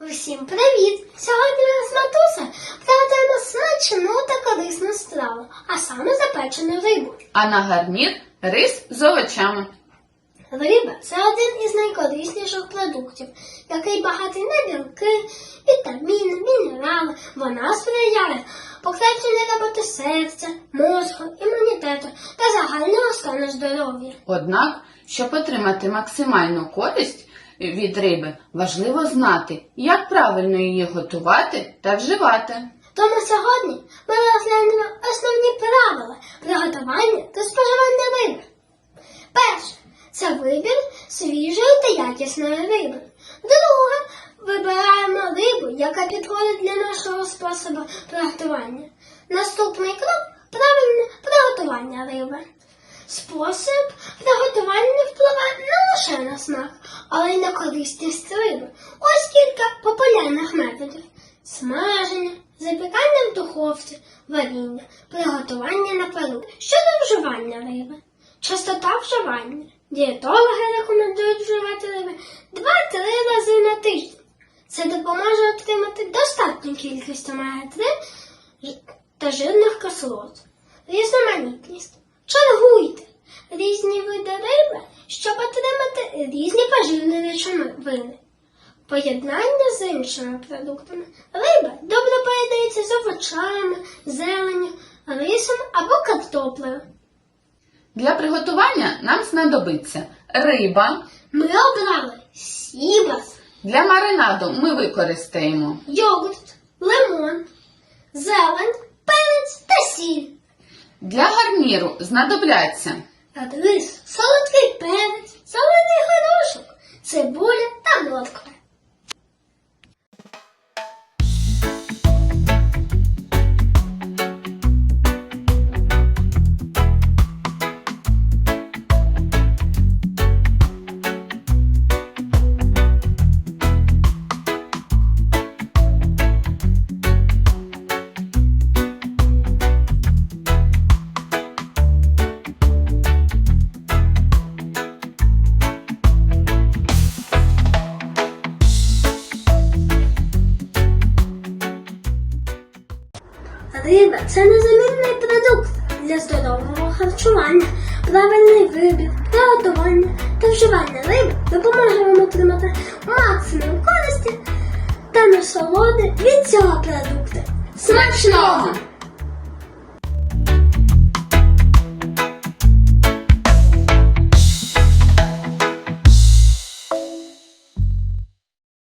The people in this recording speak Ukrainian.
Всім привіт! Сьогодні ми з матуся приготуємо смачну та корисну страву, а саме запечену рибу. А на гарнір рис з овочами. Риба це один із найкорисніших продуктів, який багатий на білки, вітаміни, мінерали. Вона сприяє покращенню роботи серця, мозку, імунітету та загального стану здоров'я. Однак, щоб отримати максимальну користь від риби, важливо знати, як правильно її готувати та вживати. Тому сьогодні ми розглянемо основні правила приготування та споживання риби. Перше це вибір свіжої та якісної риби. Друге вибираємо рибу, яка підходить для нашого способу приготування. Наступний крок правильне приготування риби. Спосіб приготування впливає не лише на смак, але й на корисність риби. Ось кілька популярних методів: смаження, запікання в духовці, варіння, приготування на пару. Щодо вживання риби, частота вживання. Дієтологи рекомендують вживати риби 2-3 рази на тиждень. Це допоможе отримати достатню кількість омега-3 та жирних кислот. Різноманітність. Чергуйте різні види риби, щоб отримати різні поживні речовини. Поєднання з іншими продуктами. Риба добре поєднається з овочами, зеленню, рисом або картоплею. Для приготування нам знадобиться риба. Ми обрали сібас, Для маринаду ми використаємо йогурт, лимон, зелень, перець та сіль. для гарніру знадобляться Рис, солодкий перець, зелений горошок, Риба це незамінний продукт для здорового харчування. Правильний вибір, приготування та вживання риби допоможе вам отримати максимум користі та насолоди від цього продукту. смачного!